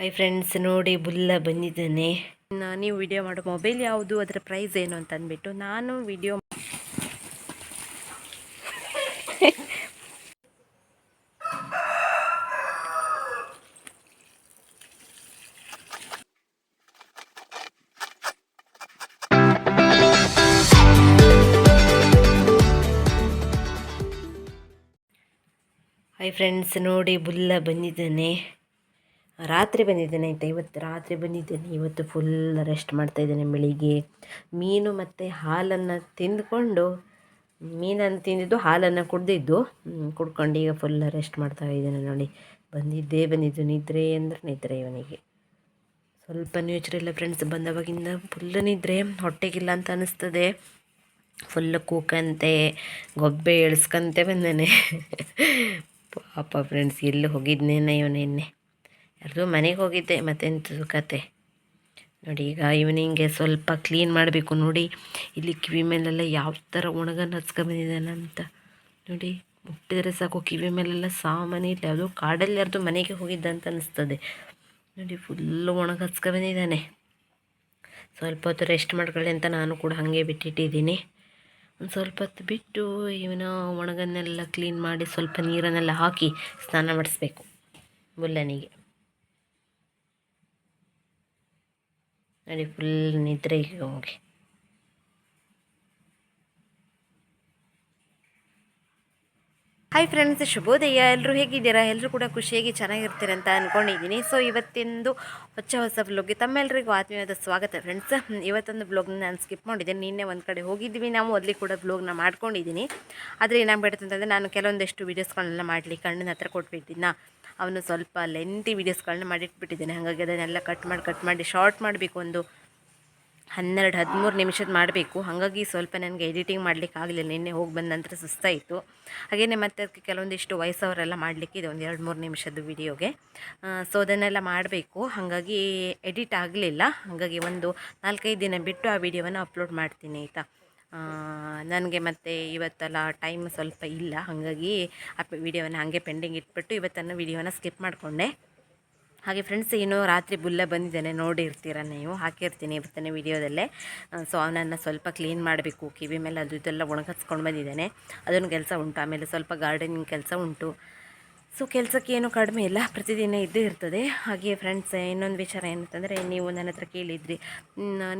Hi friends ನೋಡಿ ಬುಲ್ಲ ಬಂದಿದ್ದಾನೆ. ನಾನು ನೀವು ವಿಡಿಯೋ ಮಾಡೋ ಮೊಬೈಲ್ ಯಾವುದು ಅದರ ಪ್ರೈಸ್ ಏನು ಅಂತ ಅಂದ್ಬಿಟ್ಟು ನಾನು ವಿಡಿಯೋ ಹೈ ಫ್ರೆಂಡ್ಸ್ ನೋಡಿ ಬುಲ್ಲ ಬಂದಿದ್ದಾನೆ. ರಾತ್ರಿ ಬಂದಿದ್ದೇನೆ ಆಯಿತಾ, ಇವತ್ತು ರಾತ್ರಿ ಬಂದಿದ್ದೇನೆ, ಇವತ್ತು ಫುಲ್ ರೆಸ್ಟ್ ಮಾಡ್ತಾ ಇದ್ದಾನೆ ಬೆಳಿಗ್ಗೆ. ಮೀನು ಮತ್ತು ಹಾಲನ್ನು ತಿಂದ್ಕೊಂಡು, ಮೀನನ್ನು ತಿಂದಿದ್ದು, ಹಾಲನ್ನು ಕುಡ್ದಿದ್ದು ಕುಡ್ಕೊಂಡು ಈಗ ಫುಲ್ ರೆಸ್ಟ್ ಮಾಡ್ತಾ ಇದ್ದೇನೆ ನೋಡಿ. ಬಂದಿದ್ದೇ ಬಂದಿದ್ದು, ನಿದ್ರೆ ಅಂದರೆ ನಿದ್ರೆ ಇವನಿಗೆ. ಸ್ವಲ್ಪ ನ್ಯೂಚರೆಲ್ಲ ಫ್ರೆಂಡ್ಸ್ ಬಂದವಾಗಿಂದ ಫುಲ್ ನಿದ್ರೆ, ಹೊಟ್ಟೆಗಿಲ್ಲ ಅಂತ ಅನ್ನಿಸ್ತದೆ ಫುಲ್ ಕೂಕಂತೆ, ಗೊಬ್ಬೆ ಇಳಿಸ್ಕಂತೆ ಬಂದಾನೆ. ಪಾಪ ಫ್ರೆಂಡ್ಸ್ ಎಲ್ಲಿ ಹೋಗಿದ್ನೇನ ಇವನು ಯಾರ್ದು ಮನೆಗೆ ಹೋಗಿದ್ದೆ ಮತ್ತೆಂತ ಕತೆ. ನೋಡಿ, ಈಗ ಇವನಿಗೆ ಸ್ವಲ್ಪ ಕ್ಲೀನ್ ಮಾಡಬೇಕು ನೋಡಿ, ಇಲ್ಲಿ ಕಿವಿ ಮೇಲೆಲ್ಲ ಯಾವ ಥರ ಒಣಗನ್ನು ಅಂತ. ನೋಡಿ, ಮುಟ್ಟಿದರೆ ಸಾಕು, ಕಿವಿ ಮೇಲೆಲ್ಲ ಸಾಮಾನು ಇಲ್ಲ, ಯಾವುದೋ ಕಾಡಲ್ಲಿ ಯಾರ್ದು ಮನೆಗೆ ಹೋಗಿದ್ದ ಅಂತ ಅನಿಸ್ತದೆ. ನೋಡಿ ಫುಲ್ಲು ಒಣಗ ಹಚ್ಕೊಂಬಂದಿದ್ದಾನೆ ಸ್ವಲ್ಪ ಹೊತ್ತು ರೆಸ್ಟ್ ಮಾಡ್ಕೊಳ್ಳಿ ಅಂತ ನಾನು ಕೂಡ ಹಾಗೆ ಬಿಟ್ಟಿಟ್ಟಿದ್ದೀನಿ. ಒಂದು ಸ್ವಲ್ಪ ಹೊತ್ತು ಬಿಟ್ಟು ಇವನ ಒಣಗನ್ನೆಲ್ಲ ಕ್ಲೀನ್ ಮಾಡಿ ಸ್ವಲ್ಪ ನೀರನ್ನೆಲ್ಲ ಹಾಕಿ ಸ್ನಾನ ಮಾಡಿಸ್ಬೇಕು. ಬುಲ್ಲನಿಗೆ. ನೋಡಿ ಫುಲ್ ನಿದ್ರೆಗೆ ಹೋಗಿ ಹಾಯ್ ಫ್ರೆಂಡ್ಸ್ ಶುಭೋದಯ. ಎಲ್ಲರೂ ಹೇಗಿದ್ದೀರಾ? ಎಲ್ಲರೂ ಕೂಡ ಖುಷಿಯಾಗಿ ಚೆನ್ನಾಗಿರ್ತೀರ ಅಂತ ಅಂದ್ಕೊಂಡಿದ್ದೀನಿ ಸೊ ಇವತ್ತಿಂದು ಹೊಚ್ಚ ಹೊಸ ಬ್ಲಾಗ್ಗೆ ತಮ್ಮೆಲ್ಲರಿಗೂ ಆತ್ಮೀಯವಾದ ಸ್ವಾಗತ ಫ್ರೆಂಡ್ಸ್ ಇವತ್ತೊಂದು ಬ್ಲಾಗ್ನ ನಾನು ಸ್ಕಿಪ್ ಮಾಡಿದ್ದೀನಿ ನಿನ್ನೆ ಒಂದು ಕಡೆ ಹೋಗಿದ್ವಿ ನಾವು, ಅಲ್ಲಿ ಕೂಡ ಬ್ಲಾಗ್ನ ಮಾಡ್ಕೊಂಡಿದ್ದೀನಿ. ಆದರೆ ಏನಾಗ್ಬಿಡುತ್ತೆ ಅಂತಂದರೆ, ನಾನು ಕೆಲವೊಂದಷ್ಟು ವೀಡಿಯೋಸ್ಗಳನ್ನೆಲ್ಲ ಮಾಡಲಿ ಕಣ್ಣಿನ ಹತ್ರ ಕೊಟ್ಬಿಟ್ಟಿದ್ನ. ಅವನು ಸ್ವಲ್ಪ ಲೆಂತಿ ವೀಡಿಯೋಸ್ಗಳನ್ನ ಮಾಡಿಟ್ಬಿಟ್ಟಿದ್ದೇನೆ. ಹಾಗಾಗಿ ಅದನ್ನೆಲ್ಲ ಕಟ್ ಮಾಡಿ ಕಟ್ ಮಾಡಿ ಶಾರ್ಟ್ ಮಾಡಬೇಕು ಒಂದು ಹನ್ನೆರಡು, ಹದಿಮೂರು ನಿಮಿಷದ ಮಾಡಬೇಕು. ಹಾಗಾಗಿ ಸ್ವಲ್ಪ ನನಗೆ ಎಡಿಟಿಂಗ್ ಮಾಡಲಿಕ್ಕೆ ಆಗಲಿಲ್ಲ. ನಿನ್ನೆ ಹೋಗಿ ಬಂದ ನಂತರ ಸುಸ್ತಾಯಿತು. ಹಾಗೆಯೇ ಮತ್ತೆ ಅದಕ್ಕೆ ಕೆಲವೊಂದಿಷ್ಟು ವಯಸ್ಸವರೆಲ್ಲ ಮಾಡಲಿಕ್ಕೆ ಇದೆ, ಒಂದು ಎರಡು, ಮೂರು ನಿಮಿಷದ ವಿಡಿಯೋಗೆ ಸೊ ಅದನ್ನೆಲ್ಲ ಮಾಡಬೇಕು. ಹಾಗಾಗಿ ಎಡಿಟ್ ಆಗಲಿಲ್ಲ. ಹಾಗಾಗಿ ಒಂದು ನಾಲ್ಕೈದು ದಿನ ಬಿಟ್ಟು ಆ ವಿಡಿಯೋವನ್ನು ಅಪ್ಲೋಡ್ ಮಾಡ್ತೀನಿ, ಆಯಿತಾ? ನನಗೆ ಮತ್ತು ಇವತ್ತೆಲ್ಲ ಟೈಮ್ ಸ್ವಲ್ಪ ಇಲ್ಲ. ಹಾಗಾಗಿ ಆ ವಿಡಿಯೋವನ್ನು ಹಾಗೆ ಪೆಂಡಿಂಗ್ ಇಟ್ಬಿಟ್ಟು ಇವತ್ತನ್ನು ವಿಡಿಯೋನ ಸ್ಕಿಪ್ ಮಾಡಿಕೊಂಡೆ. ಹಾಗೆ ಫ್ರೆಂಡ್ಸ್ ಏನು ರಾತ್ರಿ ಬುಲ್ಲ ಬಂದಿದ್ದಾನೆ ನೋಡಿರ್ತೀರ ನೀವು? ಹಾಕಿರ್ತೀನಿ ಇವತ್ತಿನ ವಿಡಿಯೋದಲ್ಲೇ. ಸೊ ಅವನನ್ನು ಸ್ವಲ್ಪ ಕ್ಲೀನ್ ಮಾಡಬೇಕು. ಕಿವಿ ಮೇಲೆ ಅದು ಇದೆಲ್ಲ ಒಣಗಿಸ್ಕೊಂಡು ಬಂದಿದ್ದಾನೆ. ಅದೊಂದು ಕೆಲಸ ಉಂಟು. ಆಮೇಲೆ ಸ್ವಲ್ಪ ಗಾರ್ಡನಿಂಗ್ ಕೆಲಸ ಉಂಟು. ಸೊ ಕೆಲಸಕ್ಕೆ ಏನು ಕಡಿಮೆ ಇಲ್ಲ. ಪ್ರತಿದಿನ ಇದ್ದೇ ಇರ್ತದೆ. ಹಾಗೆ ಫ್ರೆಂಡ್ಸ್ ಇನ್ನೊಂದು ವಿಚಾರ ಏನಂತಂದರೆ, ನೀವು ನನ್ನ ಹತ್ರ ಕೇಳಿದ್ರಿ.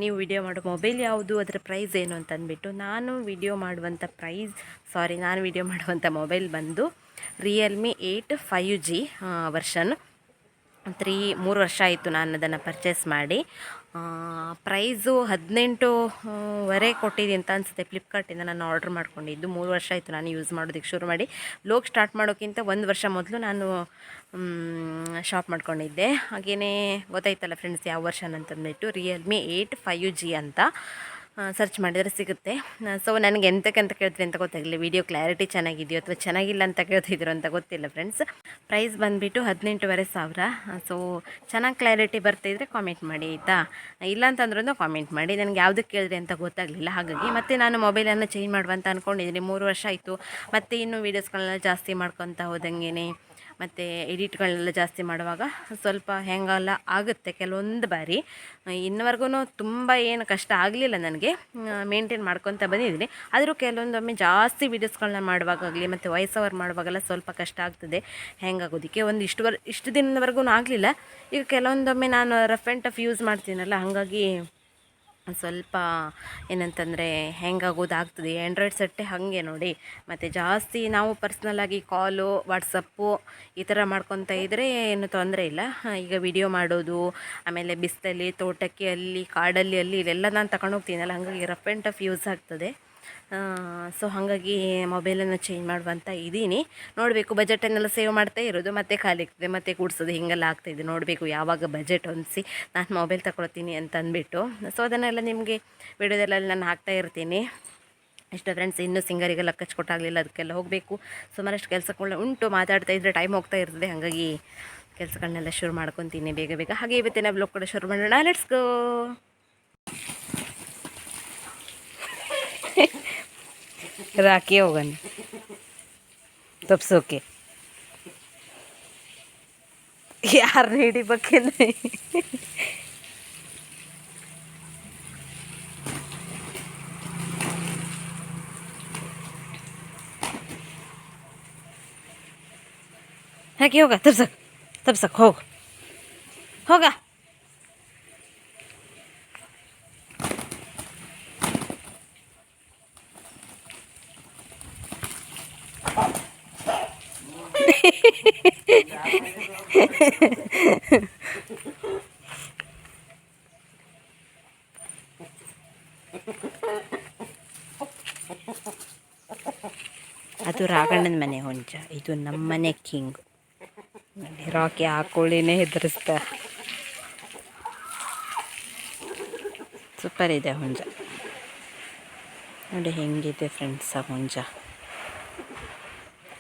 ನೀವು ವಿಡಿಯೋ ಮಾಡೋ ಮೊಬೈಲ್ ಯಾವುದು? ಅದರ ಪ್ರೈಸ್ ಏನು ಅಂತ ಅಂದ್ಬಿಟ್ಟು ನಾನು ವಿಡಿಯೋ ಮಾಡುವಂಥ ಪ್ರೈಸ್ ಸಾರಿ ನಾನು ವಿಡಿಯೋ ಮಾಡುವಂಥ ಮೊಬೈಲ್ ಬಂದು Realme eight five G version three, ಮೂರು ವರ್ಷ ಆಯಿತು ನಾನು ಅದನ್ನು ಪರ್ಚೇಸ್ ಮಾಡಿ. ಪ್ರೈಸು ಹದಿನೆಂಟು ವರೆ ಕೊಟ್ಟಿದ್ದೆ ಅಂತ ಅನಿಸುತ್ತೆ. ಫ್ಲಿಪ್ಕಾರ್ಟಿಂದ ನಾನು ಆರ್ಡ್ರ್ ಮಾಡ್ಕೊಂಡಿದ್ದು. ಮೂರು ವರ್ಷ ಆಯಿತು ನಾನು ಯೂಸ್ ಮಾಡೋದಕ್ಕೆ ಶುರು ಮಾಡಿ. ಲೋಕ್ ಸ್ಟಾರ್ಟ್ ಮಾಡೋಕ್ಕಿಂತ ಒಂದು ವರ್ಷ ಮೊದಲು ನಾನು ಶಾಪ್ ಮಾಡ್ಕೊಂಡಿದ್ದೆ. ಹಾಗೆಯೇ ಗೊತ್ತಾಯ್ತಲ್ಲ ಫ್ರೆಂಡ್ಸ್ ಯಾವ ವರ್ಷ ಅಂತಂದ್ಬಿಟ್ಟು ರಿಯಲ್ಮಿ ಏಯ್ಟ್ ಫೈವ್ ಜಿ ಅಂತ. ಸರ್ಚ್ ಮಾಡಿದರೆ ಸಿಗುತ್ತೆ. ಸೊ ನನಗೆ ಎಂತಕ್ಕೆ ಅಂತ ಕೇಳ್ತೀರಿ ಅಂತ ಗೊತ್ತಾಗಲಿಲ್ಲ. ವಿಡಿಯೋ ಕ್ಲಾರಿಟಿ ಚೆನ್ನಾಗಿದೆಯೋ ಅಥವಾ ಚೆನ್ನಾಗಿಲ್ಲ ಅಂತ ಕೇಳ್ತಿದ್ರು ಅಂತ ಗೊತ್ತಿಲ್ಲ ಫ್ರೆಂಡ್ಸ್ ಪ್ರೈಸ್ ಬಂದುಬಿಟ್ಟು ಹದಿನೆಂಟುವರೆ ಸಾವಿರ. ಸೊ ಚೆನ್ನಾಗಿ ಕ್ಲಾರಿಟಿ ಬರ್ತಿದ್ರೆ ಕಾಮೆಂಟ್ ಮಾಡಿ, ಆಯಿತಾ? ಇಲ್ಲ ಅಂತಂದ್ರೂ ಕಾಮೆಂಟ್ ಮಾಡಿ. ನನಗೆ ಯಾವುದಕ್ಕೆ ಕೇಳಿದ್ರಿ ಅಂತ ಗೊತ್ತಾಗಲಿಲ್ಲ. ಹಾಗಾಗಿ ಮತ್ತೆ ನಾನು ಮೊಬೈಲನ್ನು ಚೇಂಜ್ ಮಾಡುವಂತ ಅಂದ್ಕೊಂಡಿದ್ದೀನಿ ಮೂರು ವರ್ಷ ಆಯಿತು. ಮತ್ತು ಇನ್ನೂ ವೀಡಿಯೋಸ್ಗಳನ್ನ ಜಾಸ್ತಿ ಮಾಡ್ಕೊತಾ ಹೋದಂಗೆ ಮತ್ತು ಎಡಿಟ್ಗಳನ್ನೆಲ್ಲ ಜಾಸ್ತಿ ಮಾಡುವಾಗ ಸ್ವಲ್ಪ ಹೆಂಗೆಲ್ಲ ಆಗುತ್ತೆ ಕೆಲವೊಂದು ಬಾರಿ. ಇನ್ನವರೆಗೂ ತುಂಬ ಏನು ಕಷ್ಟ ಆಗಲಿಲ್ಲ ನನಗೆ. ಮೇಂಟೈನ್ ಮಾಡ್ಕೊತ ಬಂದಿದ್ದೀನಿ. ಆದರೂ ಕೆಲವೊಂದೊಮ್ಮೆ ಜಾಸ್ತಿ ವೀಡಿಯೋಸ್ಗಳನ್ನ ಮಾಡುವಾಗಲಿ ಮತ್ತು ವಾಯ್ಸ್ ಓವರ್ ಮಾಡುವಾಗೆಲ್ಲ ಸ್ವಲ್ಪ ಕಷ್ಟ ಆಗ್ತದೆ. ಹೆಂಗಾಗೋದಕ್ಕೆ ಒಂದು ಇಷ್ಟು ವರ್, ಇಷ್ಟು ದಿನದವರೆಗೂ ಆಗಲಿಲ್ಲ. ಈಗ ಕೆಲವೊಂದೊಮ್ಮೆ ನಾನು ರಫ್ ಆ್ಯಂಡ್ ಟಫ್ ಯೂಸ್ ಮಾಡ್ತೀನಲ್ಲ, ಹಾಗಾಗಿ ಸ್ವಲ್ಪ ಏನಂತಂದರೆ ಹೆಂಗಾಗೋದಾಗ್ತದೆ. ಆ್ಯಂಡ್ರಾಯ್ಡ್ ಸೆಟ್ಟೆ ಹಾಗೆ ನೋಡಿ. ಮತ್ತು ಜಾಸ್ತಿ ನಾವು ಪರ್ಸ್ನಲ್ಲಾಗಿ ಕಾಲು ವಾಟ್ಸಪ್ಪು ಈ ಥರ ಮಾಡ್ಕೊತಾ ಇದ್ದರೆ ಏನು ತೊಂದರೆ ಇಲ್ಲ. ಈಗ ವಿಡಿಯೋ ಮಾಡೋದು, ಆಮೇಲೆ ಬಿಸಿಲಲ್ಲಿ, ತೋಟಕ್ಕೆ ಅಲ್ಲಿ, ಕಾಡಲ್ಲಿ, ಅಲ್ಲಿ ಇಲ್ಲೆಲ್ಲ ನಾನು ತಗೊಂಡೋಗ್ತೀನಲ್ಲ ಹಾಗಾಗಿ ರಫ್ ಆ್ಯಂಡ್ ಟಫ್ ಯೂಸ್ ಆಗ್ತದೆ. ಸೊ ಹಾಗಾಗಿ ಮೊಬೈಲನ್ನು ಚೇಂಜ್ ಮಾಡುವಂತ ಇದ್ದೀನಿ. ನೋಡಬೇಕು ಬಜೆಟನ್ನೆಲ್ಲ ಸೇವ್ ಮಾಡ್ತಾ ಇರೋದು, ಮತ್ತೆ ಖಾಲಿ ಆಗ್ತದೆ, ಮತ್ತೆ ಕೂಡಿಸೋದು, ಹೀಗೆಲ್ಲ ಆಗ್ತಾಯಿದೆ ನೋಡಬೇಕು, ಯಾವಾಗ ಬಜೆಟ್ ಹೊಂದಿಸಿ ನಾನು ಮೊಬೈಲ್ ತಗೊಳ್ತೀನಿ ಅಂತ ಅಂದ್ಬಿಟ್ಟು. ಸೊ ಅದನ್ನೆಲ್ಲ ನಿಮಗೆ ವಿಡಿಯೋದಲ್ಲೆಲ್ಲ ನಾನು ಹಾಕ್ತಾ ಇರ್ತೀನಿ. ಇಷ್ಟು ಫ್ರೆಂಡ್ಸ್ ಇನ್ನೂ ಸಿಂಗರಿಗೆಲ್ಲ ಕಚ್ಕೊಟ್ಟಾಗಲಿಲ್ಲ ಅದಕ್ಕೆಲ್ಲ ಹೋಗಬೇಕು. ಸುಮಾರಷ್ಟು ಕೆಲಸಗಳನ್ನ ಉಂಟು, ಮಾತಾಡ್ತಾ ಇದ್ದರೆ ಟೈಮ್ ಹೋಗ್ತಾ ಇರ್ತದೆ. ಹಾಗಾಗಿ ಕೆಲಸಗಳನ್ನೆಲ್ಲ ಶುರು ಮಾಡ್ಕೊತೀನಿ ಬೇಗ ಬೇಗ. ಹಾಗೆ ಇವತ್ತಿನ ಬ್ಲಾಗ್ ಕೂಡ ಶುರು ಮಾಡೋಣ. ಲೆಟ್ಸ್ ಗೋ ರಾಕಿ ಹೋಗೋಣ ತಪ್ಸೋಕೆ ಯಾರನ್ನ ಹಿಡಿಬೇಕೇನೆ ಹಾಕಿ ಹೋಗ ತಪ್ಸಕ್ ತಪ್ಸಕ್ ಹೋಗು ಹೋಗ ಅದು ರಾಘಣ್ಣನ ಮನೆ ಹೊಂಚ. ಇದು ನಮ್ಮನೆ ಕಿಂಗು. ನೋಡಿ ರಾಕಿ ಆ ಕೋಳಿನೇ ಹೆದರಿಸ್ತಾ ಸೂಪರ್ ಇದೆ ಹುಂಜ ನೋಡಿ ಹೆಂಗಿದೆ ಫ್ರೆಂಡ್ಸ್ ಆ ಹುಂಜ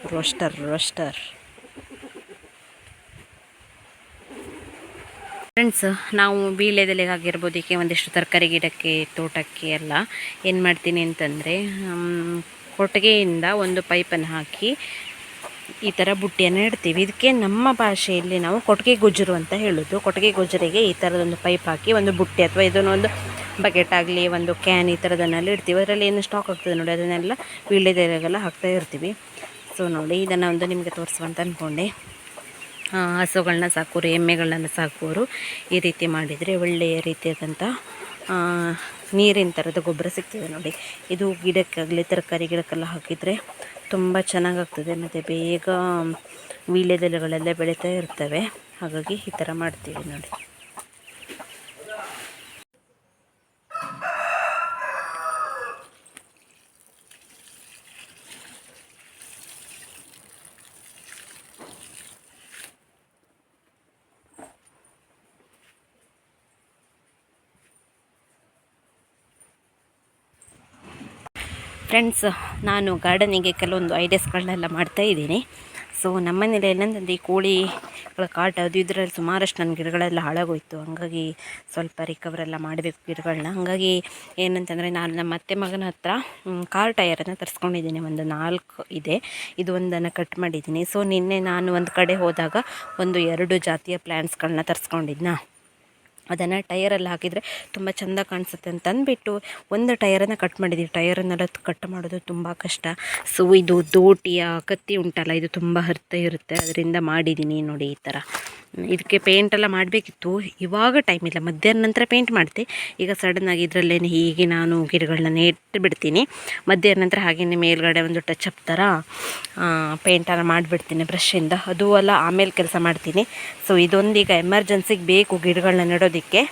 ರೋಸ್ಟರ್ ರೋಸ್ಟರ್ ಫ್ರೆಂಡ್ಸ್ ನಾವು ಬೀಳೆದೆಲೆಗಾಗಿರ್ಬೋದು ಈಗ ಒಂದಿಷ್ಟು ತರಕಾರಿ ಗಿಡಕ್ಕೆ, ತೋಟಕ್ಕೆ ಎಲ್ಲ ಏನು ಮಾಡ್ತೀನಿ ಅಂತಂದರೆ ಕೊಟ್ಟಿಗೆಯಿಂದ ಒಂದು ಪೈಪನ್ನು ಹಾಕಿ ಈ ಥರ ಬುಟ್ಟಿಯನ್ನು ಇಡ್ತೀವಿ. ಇದಕ್ಕೆ ನಮ್ಮ ಭಾಷೆಯಲ್ಲಿ ನಾವು ಕೊಟ್ಟಿಗೆ ಗೊಜ್ಜರು ಅಂತ ಹೇಳೋದು. ಕೊಟ್ಟಿಗೆ ಗುಜರಿಗೆ ಈ ಥರದೊಂದು ಪೈಪ್ ಹಾಕಿ ಒಂದು ಬುಟ್ಟಿ ಅಥವಾ ಇದನ್ನೊಂದು ಬಕೆಟ್ ಆಗಲಿ, ಒಂದು ಕ್ಯಾನ್ ಈ ಥರದನ್ನೆಲ್ಲ ಇಡ್ತೀವಿ. ಅದರಲ್ಲಿ ಏನು ಸ್ಟಾಕ್ ಆಗ್ತದೆ ನೋಡಿ, ಅದನ್ನೆಲ್ಲ ವೀಳ್ಯದೆಲೆಗೆಲ್ಲ ಹಾಕ್ತಾ ಇರ್ತೀವಿ. ಸೊ ನೋಡಿ, ಇದನ್ನು ಒಂದು ನಿಮಗೆ ತೋರಿಸುವಂತ ಅಂದ್ಕೊಂಡೆ ಹಸುಗಳನ್ನ ಸಾಕೋರು ಎಮ್ಮೆಗಳನ್ನ ಸಾಕೋರು ಈ ರೀತಿ ಮಾಡಿದರೆ ಒಳ್ಳೆಯ ರೀತಿಯಾದಂಥ ನೀರಿನ ಥರದ ಗೊಬ್ಬರ ಸಿಗ್ತದೆ ನೋಡಿ. ಇದು ಗಿಡಕ್ಕಾಗಲಿ, ತರಕಾರಿ ಗಿಡಕ್ಕೆಲ್ಲ ಹಾಕಿದರೆ ತುಂಬ ಚೆನ್ನಾಗಾಗ್ತದೆ. ಮತ್ತು ಬೇಗ ವೀಳ್ಯದೆಲೆಗಳೆಲ್ಲ ಬೆಳೀತಾ ಇರ್ತವೆ. ಹಾಗಾಗಿ ಈ ಥರ ಮಾಡ್ತೀವಿ ನೋಡಿ. ಫ್ರೆಂಡ್ಸ್ ನಾನು ಗಾರ್ಡನಿಗೆ ಕೆಲವೊಂದು ಐಡಿಯಾಸ್ಗಳನ್ನೆಲ್ಲ ಮಾಡ್ತಾ ಇದ್ದೀನಿ. ಸೊ ನಮ್ಮನೇಲಿ ಏನಂತಂದರೆ ಈ ಕೋಳಿಗಳ ಕಾಟ, ಅದು ಇದರಲ್ಲಿ ಸುಮಾರಷ್ಟು ನನ್ನ ಗಿಡಗಳೆಲ್ಲ ಹಾಳಾಗೋಯಿತು. ಹಂಗಾಗಿ ಸ್ವಲ್ಪ ರಿಕವರೆಲ್ಲ ಮಾಡಬೇಕು ಗಿಡಗಳನ್ನ ಹಾಗಾಗಿ ಏನಂತಂದರೆ ನಾನು ನಮ್ಮ ಅತ್ತೆ ಮಗನ ಹತ್ರ ಕಾರ್ ಟಯರನ್ನು ತರಿಸ್ಕೊಂಡಿದ್ದೀನಿ. ಒಂದು ನಾಲ್ಕು ಇದೆ. ಇದು ಒಂದನ್ನು ಕಟ್ ಮಾಡಿದ್ದೀನಿ. ಸೊ ನಿನ್ನೆ ನಾನು ಒಂದು ಕಡೆ ಹೋದಾಗ ಒಂದು ಎರಡು ಜಾತಿಯ ಪ್ಲ್ಯಾಂಟ್ಸ್ಗಳನ್ನ ತರಿಸ್ಕೊಂಡಿದ್ನಾ? ಅದನ್ನು ಟಯರಲ್ಲಿ ಹಾಕಿದರೆ ತುಂಬ ಚೆಂದ ಕಾಣಿಸುತ್ತೆ ಅಂತ ಅಂದ್ಬಿಟ್ಟು ಒಂದು ಟೈರನ್ನು ಕಟ್ ಮಾಡಿದ್ದೀವಿ. ಟೈರನ್ನೆಲ್ಲ ಕಟ್ ಮಾಡೋದು ತುಂಬ ಕಷ್ಟ. ಸೊ ಇದು ದೋಟಿಯ ಕತ್ತಿ ಉಂಟಲ್ಲ, ಇದು ತುಂಬ ಹರಿತ ಇರುತ್ತೆ. ಅದರಿಂದ ಮಾಡಿದ್ದೀನಿ ನೋಡಿ ಈ ಥರ. ಇದಕ್ಕೆ ಪೇಂಟ್ ಎಲ್ಲ ಮಾಡಬೇಕಿತ್ತು. ಇವಾಗ ಟೈಮ್ ಇಲ್ಲ. ಮಧ್ಯಾಹ್ನ ನಂತರ ಪೇಂಟ್ ಮಾಡ್ತೆ. ಈಗ ಸಡನ್ನಾಗಿ ಇದರಲ್ಲೇ ಹೀಗೆ ನಾನು ಗಿಡಗಳನ್ನ ನೆಟ್ಟು ಬಿಡ್ತೀನಿ. ಮಧ್ಯಾಹ್ನ ನಂತರ ಹಾಗೆಯೇ ಮೇಲ್ಗಡೆ ಒಂದು ಟಚ್ ಅಪ್ ಥರ ಪೇಂಟನ್ನು ಮಾಡಿಬಿಡ್ತೀನಿ ಬ್ರಷಿಂದ ಅದು ಅಲ್ಲ, ಆಮೇಲೆ ಕೆಲಸ ಮಾಡ್ತೀನಿ. ಸೊ ಇದೊಂದೀಗ ಎಮರ್ಜೆನ್ಸಿಗೆ ಬೇಕು ಗಿಡಗಳನ್ನ ನೆಡೋದಕ್ಕೆ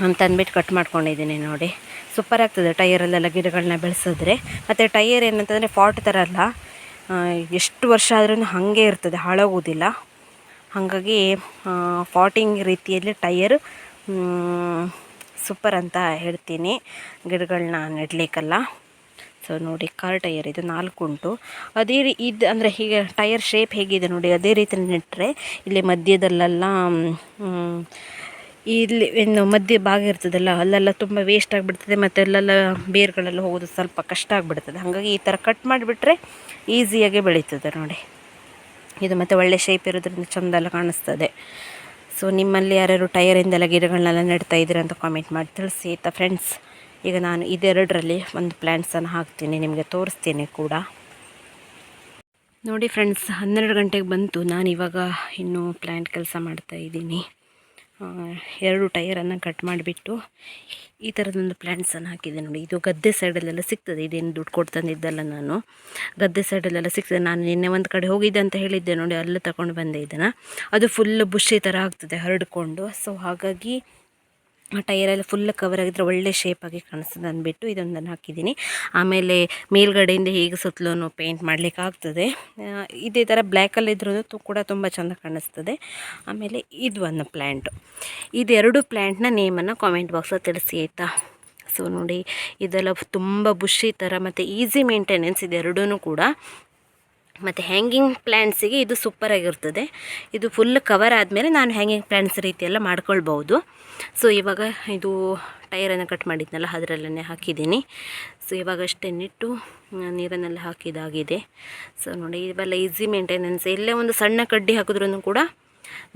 ನಾನು ತಂದ್ಬಿಟ್ಟು ಕಟ್ ಮಾಡ್ಕೊಂಡಿದ್ದೀನಿ ನೋಡಿ. ಸೂಪರ್ ಆಗ್ತದೆ ಟೈರಲ್ಲೆಲ್ಲ ಗಿಡಗಳನ್ನ ಬೆಳೆಸಿದ್ರೆ. ಮತ್ತು ಟೈರ್ ಏನಂತಂದರೆ ಫಾಟ್ ಥರ ಅಲ್ಲ. ಎಷ್ಟು ವರ್ಷ ಆದ್ರೂ ಹಾಗೆ ಇರ್ತದೆ, ಹಾಳಾಗೋದಿಲ್ಲ. ಹಾಗಾಗಿ ಫಾಟಿಂಗ್ ರೀತಿಯಲ್ಲಿ ಟಯರ್ ಸೂಪರ್ ಅಂತ ಹೇಳ್ತೀನಿ. ಗಿಡಗಳನ್ನ ನೆಡಲಿಕ್ಕೆಲ್ಲ. ಸೊ ನೋಡಿ ಕಾರ್ ಟೈಯರ್ ಇದು ನಾಲ್ಕು ಉಂಟು. ಅದೇ ರೀ, ಇದು ಅಂದರೆ ಹೀಗೆ ಟೈಯರ್ ಶೇಪ್ ಹೇಗಿದೆ ನೋಡಿ, ಅದೇ ರೀತಿ ನೆಟ್ಟರೆ ಇಲ್ಲಿ ಮಧ್ಯದಲ್ಲೆಲ್ಲ ಇಲ್ಲಿ ಏನು ಮಧ್ಯ ಭಾಗ ಇರ್ತದಲ್ಲ, ಅಲ್ಲೆಲ್ಲ ತುಂಬ ವೇಸ್ಟ್ ಆಗಿಬಿಡ್ತದೆ, ಮತ್ತು ಅಲ್ಲೆಲ್ಲ ಬೇರುಗಳೆಲ್ಲ ಹೋಗೋದು ಸ್ವಲ್ಪ ಕಷ್ಟ ಆಗಿಬಿಡ್ತದೆ. ಹಾಗಾಗಿ ಈ ಥರ ಕಟ್ ಮಾಡಿಬಿಟ್ರೆ ಈಸಿಯಾಗಿ ಬೆಳೀತದೆ ನೋಡಿ. ಇದು ಮತ್ತು ಒಳ್ಳೆ ಶೇಪ್ ಇರೋದ್ರಿಂದ ಚಂದ ಎಲ್ಲ ಕಾಣಿಸ್ತದೆ. ಸೊ ನಿಮ್ಮಲ್ಲಿ ಯಾರ್ಯಾರು ಟೈರಿಂದೆಲ್ಲ ಗಿಡಗಳನ್ನೆಲ್ಲ ನೆಡ್ತಾ ಇದ್ದೀರಾ ಅಂತ ಕಾಮೆಂಟ್ ಮಾಡಿ ತಿಳಿಸಿ ಆಯಿತಾ ಫ್ರೆಂಡ್ಸ್ ಈಗ ನಾನು ಇದೆರಡರಲ್ಲಿ ಒಂದು ಪ್ಲ್ಯಾಂಟ್ಸನ್ನು ಹಾಕ್ತೀನಿ, ನಿಮಗೆ ತೋರಿಸ್ತೀನಿ ಕೂಡ. ನೋಡಿ ಫ್ರೆಂಡ್ಸ್ ಹನ್ನೆರಡು ಗಂಟೆಗೆ ಬಂತು. ನಾನು ಇವಾಗ ಇನ್ನೂ ಪ್ಲ್ಯಾಂಟ್ ಕೆಲಸ ಮಾಡ್ತಾ ಇದ್ದೀನಿ. ಎರಡು ಟೈರನ್ನು ಕಟ್ ಮಾಡಿಬಿಟ್ಟು ಈ ಥರದೊಂದು ಪ್ಲ್ಯಾಂಟ್ಸನ್ನು ಹಾಕಿದೆ ನೋಡಿ. ಇದು ಗದ್ದೆ ಸೈಡಲ್ಲೆಲ್ಲ ಸಿಗ್ತದೆ. ಇದೇನು ದುಡ್ಡು ಕೊಟ್ಟು ತಂದಿದ್ದಲ್ಲ ನಾನು. ಗದ್ದೆ ಸೈಡಲ್ಲೆಲ್ಲ ಸಿಗ್ತದೆ. ನಾನು ನಿನ್ನೆ ಒಂದು ಕಡೆ ಹೋಗಿದ್ದೆ ಅಂತ ಹೇಳಿದ್ದೆ ನೋಡಿ, ಅಲ್ಲೇ ತಗೊಂಡು ಬಂದೆ ಇದನ್ನು. ಅದು ಫುಲ್ ಬುಷಿ ಥರ ಆಗ್ತದೆ, ಹರಡಿಕೊಂಡು. ಸೊ ಹಾಗಾಗಿ ಟೈರೆಲ್ಲ ಫುಲ್ ಕವರ್ ಆಗಿದ್ರೆ ಒಳ್ಳೆ ಶೇಪಾಗಿ ಕಾಣಿಸ್ತದೆ ಅಂದ್ಬಿಟ್ಟು ಇದೊಂದನ್ನು ಹಾಕಿದ್ದೀನಿ. ಆಮೇಲೆ ಮೇಲ್ಗಡೆಯಿಂದ ಹೇಗೆ ಸುತ್ತಲೂ ಪೇಂಟ್ ಮಾಡಲಿಕ್ಕೆ ಆಗ್ತದೆ ಆ, ಇದೇ ಥರ ಬ್ಲ್ಯಾಕಲ್ಲಿ ಇದ್ರೂ ಕೂಡ ತುಂಬ ಚೆಂದ ಕಾಣಿಸ್ತದೆ. ಆಮೇಲೆ ಇದು ಒಂದು ಪ್ಲ್ಯಾಂಟು ಇದೆರಡು ಪ್ಲ್ಯಾಂಟ್ನ ನೇಮನ್ನು ಕಾಮೆಂಟ್ ಬಾಕ್ಸಲ್ಲಿ ತಿಳಿಸಿ ಆಯಿತಾ? ಸೊ ನೋಡಿ ಇದೆಲ್ಲ ತುಂಬ ಬುಷಿ ಥರ ಮತ್ತು ಈಸಿ ಮೇಂಟೆನೆನ್ಸ್ ಇದೆರಡೂ ಕೂಡ. ಮತ್ತು ಹ್ಯಾಂಗಿಂಗ್ ಪ್ಲ್ಯಾಂಟ್ಸಿಗೆ ಇದು ಸೂಪರಾಗಿರ್ತದೆ ಇದು ಫುಲ್ ಕವರ್ ಆದಮೇಲೆ ನಾನು ಹ್ಯಾಂಗಿಂಗ್ ಪ್ಲ್ಯಾಂಟ್ಸ್ ರೀತಿಯೆಲ್ಲ ಮಾಡ್ಕೊಳ್ಬೋದು ಸೊ ಇವಾಗ ಇದು ಟೈರನ್ನು ಕಟ್ ಮಾಡಿದ್ನಲ್ಲ ಅದರಲ್ಲೇ ಹಾಕಿದ್ದೀನಿ. ಸೊ ಇವಾಗ ಅಷ್ಟೇ ನಿಟ್ಟು ನೀರನ್ನೆಲ್ಲ ಹಾಕಿದಾಗಿದೆ ಸೊ ನೋಡಿ, ಇವೆಲ್ಲ ಈಸಿ ಮೇಂಟೆನೆನ್ಸ್ ಇಲ್ಲೇ ಒಂದು ಸಣ್ಣ ಕಡ್ಡಿ ಹಾಕಿದ್ರೂ ಕೂಡ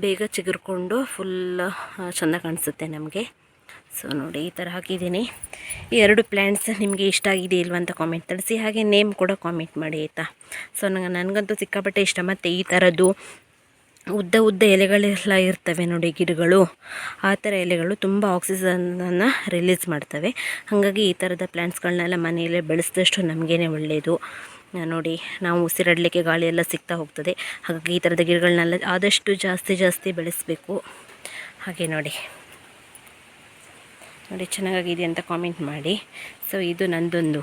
ಬೇಗ ಚಿಗುರ್ಕೊಂಡು ಫುಲ್ ಚೆಂದ ಕಾಣಿಸುತ್ತೆ ನಮಗೆ. ಸೊ ನೋಡಿ, ಈ ಥರ ಹಾಕಿದ್ದೀನಿ. ಈ ಎರಡು ಪ್ಲ್ಯಾಂಟ್ಸ್ ನಿಮಗೆ ಇಷ್ಟ ಆಗಿದೆ ಇಲ್ವಂತ ಕಾಮೆಂಟ್ ತಿಳಿಸಿ, ಹಾಗೆ ನೇಮ್ ಕೂಡ ಕಾಮೆಂಟ್ ಮಾಡಿ ಆಯಿತಾ? ಸೊ ನಂಗೆ ನನಗಂತೂ ಸಿಕ್ಕಾಪಟ್ಟೆ ಇಷ್ಟ, ಮತ್ತು ಈ ಥರದ್ದು ಉದ್ದ ಉದ್ದ ಎಲೆಗಳೆಲ್ಲ ಇರ್ತವೆ ನೋಡಿ ಗಿಡಗಳು. ಆ ಥರ ಎಲೆಗಳು ತುಂಬ ಆಕ್ಸಿಜನನ್ನು ರಿಲೀಸ್ ಮಾಡ್ತವೆ. ಹಾಗಾಗಿ ಈ ಥರದ ಪ್ಲ್ಯಾಂಟ್ಸ್ಗಳನ್ನೆಲ್ಲ ಮನೆಯಲ್ಲೇ ಬೆಳೆಸಿದಷ್ಟು ನಮಗೇ ಒಳ್ಳೆಯದು ನೋಡಿ, ನಾವು ಉಸಿರಾಡಲಿಕ್ಕೆ ಗಾಳಿ ಎಲ್ಲ ಸಿಗ್ತಾ ಹೋಗ್ತದೆ. ಹಾಗಾಗಿ ಈ ಥರದ ಗಿಡಗಳನ್ನೆಲ್ಲ ಆದಷ್ಟು ಜಾಸ್ತಿ ಜಾಸ್ತಿ ಬೆಳೆಸಬೇಕು. ಹಾಗೆ ನೋಡಿ. ನೋಡಿ ಚೆನ್ನಾಗಿದೆ ಅಂತ ಕಾಮೆಂಟ್ ಮಾಡಿ. ಸೊ ಇದು ನಂದೊಂದು.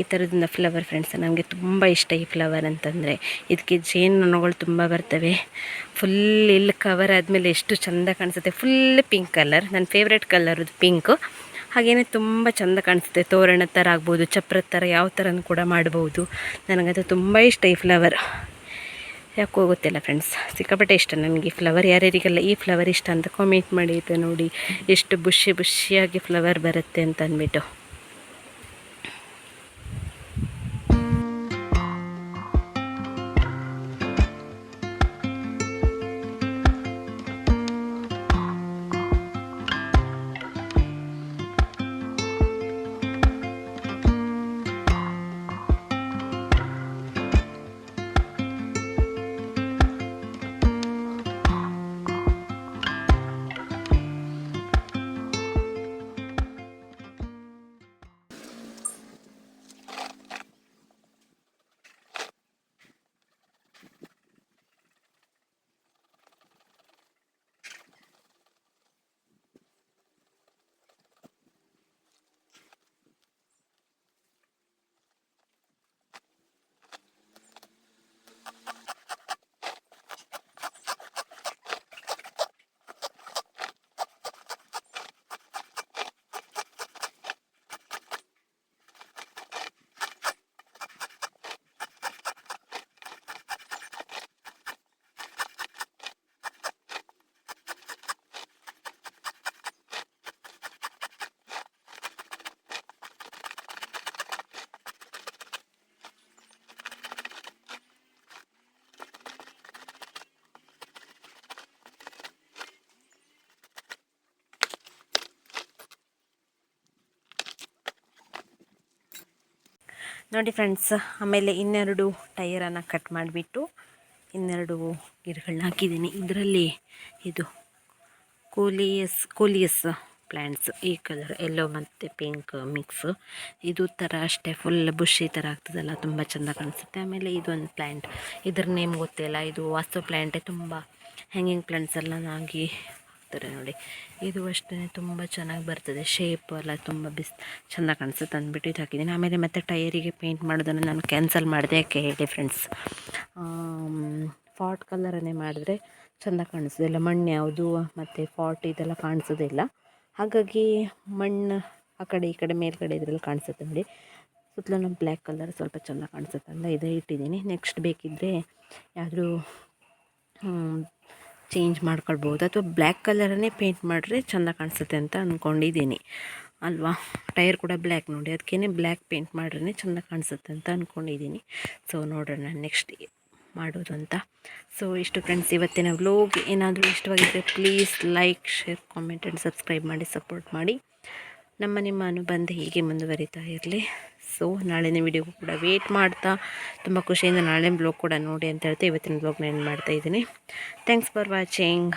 ಈ ಥರದೊಂದು ಫ್ಲವರ್ ಫ್ರೆಂಡ್ಸ್ ನಮಗೆ ತುಂಬ ಇಷ್ಟ ಈ ಫ್ಲವರ್ ಅಂತಂದರೆ. ಇದಕ್ಕೆ ಜೇನುನೊಣಗಳು ತುಂಬ ಬರ್ತವೆ. ಫುಲ್ ಇಲ್ಲಿ ಕವರ್ ಆದಮೇಲೆ ಎಷ್ಟು ಚೆಂದ ಕಾಣಿಸುತ್ತೆ. ಫುಲ್ ಪಿಂಕ್ ಕಲರ್ ನನ್ನ ಫೇವ್ರೆಟ್ ಕಲರ್ ಪಿಂಕು ಹಾಗೇ ತುಂಬ ಚೆಂದ ಕಾಣಿಸುತ್ತೆ. ತೋರಣ ಥರ ಆಗ್ಬೋದು ಚಪ್ರದ ಥರ ಯಾವ ಥರನೂ ಕೂಡ ಮಾಡ್ಬೋದು. ನನಗದು ತುಂಬ ಇಷ್ಟ ಈ ಫ್ಲವರ್ ಯಾಕೋ ಗೊತ್ತಿಲ್ಲ ಫ್ರೆಂಡ್ಸ್ ಸಿಕ್ಕಾಪಟ್ಟೆ ಇಷ್ಟ ನನಗೆ. ಫ್ಲವರ್ ಯಾರ್ಯಾರಿಗೆಲ್ಲ ಈ ಫ್ಲವರ್ ಇಷ್ಟ ಅಂತ ಕಾಮೆಂಟ್ ಮಾಡಿ ನೋಡಿ. ಎಷ್ಟು ಬುಷಿ ಬುಷಿಯಾಗಿ ಫ್ಲವರ್ ಬರುತ್ತೆ ಅಂತ ಅಂದ್ಬಿಟ್ಟು. ನೋಡಿ ಫ್ರೆಂಡ್ಸ್ ಆಮೇಲೆ ಇನ್ನೆರಡು ಟೈರನ್ನು ಕಟ್ ಮಾಡಿಬಿಟ್ಟು ಇನ್ನೆರಡು ಗಿಡಗಳನ್ನ ಹಾಕಿದ್ದೀನಿ. ಇದರಲ್ಲಿ ಇದು ಕೋಲಿಯಸ್ ಕೋಲಿಯಸ್ ಪ್ಲ್ಯಾಂಟ್ಸ್ ಈ ಕಲರ್ ಎಲ್ಲೋ ಮತ್ತು ಪಿಂಕ್ ಮಿಕ್ಸ್ ಇದು ಥರ ಅಷ್ಟೇ ಫುಲ್ ಬುಷಿ ಥರ ಆಗ್ತದಲ್ಲ, ತುಂಬ ಚೆಂದ ಕಾಣಿಸುತ್ತೆ. ಆಮೇಲೆ ಇದೊಂದು ಪ್ಲ್ಯಾಂಟ್ ಇದ್ರ ನೇಮ್ ಗೊತ್ತಿಲ್ಲ. ಇದು ವಾಸ್ತು ಪ್ಲ್ಯಾಂಟೇ ತುಂಬ ಹ್ಯಾಂಗಿಂಗ್ ಪ್ಲ್ಯಾಂಟ್ಸ್ ಎಲ್ಲ ಆಗಿ ಹಾಕ್ತಾರೆ ನೋಡಿ. ಇದು ಅಷ್ಟೇ ತುಂಬ ಚೆನ್ನಾಗಿ ಬರ್ತದೆ. ಶೇಪ್ ಎಲ್ಲ ತುಂಬ ಬಿಸ್ ಚೆಂದ ಕಾಣಿಸುತ್ತೆ ಅಂದ್ಬಿಟ್ಟು ಇದು ಹಾಕಿದ್ದೀನಿ. ಆಮೇಲೆ ಮತ್ತೆ ಟೈರಿಗೆ ಪೇಂಟ್ ಮಾಡೋದನ್ನು ನಾನು ಕ್ಯಾನ್ಸಲ್ ಮಾಡಿದೆ. ಯಾಕೆ ಹೇಳಿ ಫ್ರೆಂಡ್ಸ್ ಫಾಟ್ ಕಲರನ್ನೇ ಮಾಡಿದ್ರೆ ಚೆಂದ ಕಾಣಿಸೋದಿಲ್ಲ ಮಣ್ಣು ಯಾವುದು, ಮತ್ತು ಫಾಟ್ ಇದೆಲ್ಲ ಕಾಣಿಸೋದಿಲ್ಲ ಹಾಗಾಗಿ ಮಣ್ಣು ಆ ಕಡೆ, ಈ ಕಡೆ, ಮೇಲ್ಗಡೆ ಇದರಲ್ಲಿ ಕಾಣಿಸುತ್ತೆ ನೋಡಿ. ಸುತ್ತಲೂ ನಮ್ಮ ಬ್ಲ್ಯಾಕ್ ಕಲರ್ ಸ್ವಲ್ಪ ಚೆಂದ ಕಾಣಿಸುತ್ತೆ ಅಂತ ಇದೇ ಇಟ್ಟಿದ್ದೀನಿ. ನೆಕ್ಸ್ಟ್ ಬೇಕಿದ್ದರೆ ಯಾದರೂ ಚೇಂಜ್ ಮಾಡ್ಕೊಳ್ಬೋದು ಅಥವಾ ಬ್ಲ್ಯಾಕ್ ಕಲರನ್ನೇ ಪೇಂಟ್ ಮಾಡಿದ್ರೆ ಚೆಂದ ಕಾಣಿಸುತ್ತೆ ಅಂತ ಅಂದ್ಕೊಂಡಿದ್ದೀನಿ ಅಲ್ವಾ? ಟೈರ್ ಕೂಡ ಬ್ಲ್ಯಾಕ್ ನೋಡಿ. ಅದಕ್ಕೇ ಬ್ಲ್ಯಾಕ್ ಪೇಂಟ್ ಮಾಡ್ರೇ ಚೆಂದ ಕಾಣಿಸುತ್ತೆ ಅಂತ ಅಂದ್ಕೊಂಡಿದ್ದೀನಿ ಸೊ ನೋಡೋಣ ನೆಕ್ಸ್ಟ್ ಮಾಡೋದು ಅಂತ. ಸೊ ಇಷ್ಟು ಫ್ರೆಂಡ್ಸ್ ಇವತ್ತಿನ ವ್ಲೋಗ್ ಏನಾದರೂ ಇಷ್ಟವಾಗಿದ್ದರೆ please like share comment and subscribe ಮಾಡಿ ಸಪೋರ್ಟ್ ಮಾಡಿ. ನಮ್ಮ ನಿಮ್ಮ ಅನುಬಂಧ ಹೀಗೆ ಮುಂದುವರಿತಾ ಇರಲಿ. ಸೊ ನಾಳೆನೇ ವಿಡಿಯೋಗೂ ಕೂಡ ವೇಟ್ ಮಾಡ್ತಾ ತುಂಬ ಖುಷಿಯಿಂದ ನಾಳೆ ಬ್ಲಾಗ್ ಕೂಡ ನೋಡಿ ಅಂತ ಹೇಳ್ತಾ ಇವತ್ತಿನ ಬ್ಲಾಗ್ನ ಏನು ಮಾಡ್ತಾಯಿದ್ದೀನಿ ಥ್ಯಾಂಕ್ಸ್ ಫಾರ್ ವಾಚಿಂಗ್